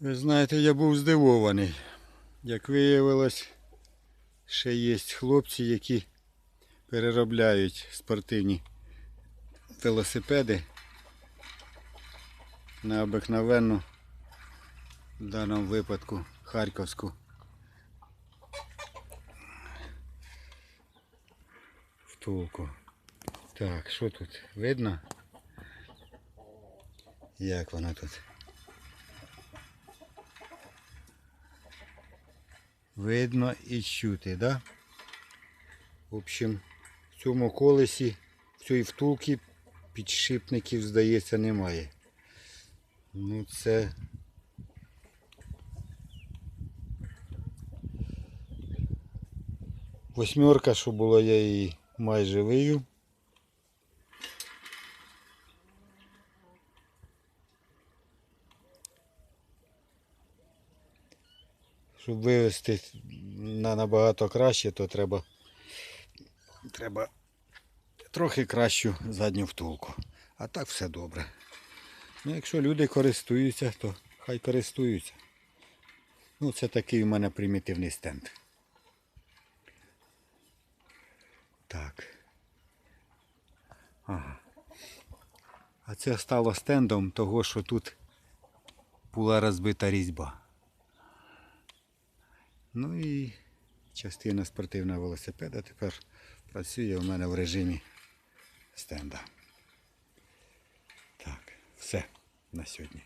Ви знаєте, я був здивований. Як виявилось, ще є хлопці, які переробляють спортивні велосипеди на обикновенну, в даному випадку, харківську. Втулку. Так, що тут? Видно? Як вона тут? Видно і чути, да? В общем, в цьому колесі, в цій втулці підшипників, здається, немає. Ну це. Восьмерка, що була, я її майже вивів. Щоб вивести на набагато краще, то треба, треба трохи кращу задню втулку. А так все добре. Ну, якщо люди користуються, то хай користуються. Ну, це такий у мене примітивний стенд. Так. Ага. А це стало стендом того, що тут була розбита різьба. Ну і частина спортивного велосипеда тепер працює у мене в режимі стенда. Так, все на сьогодні.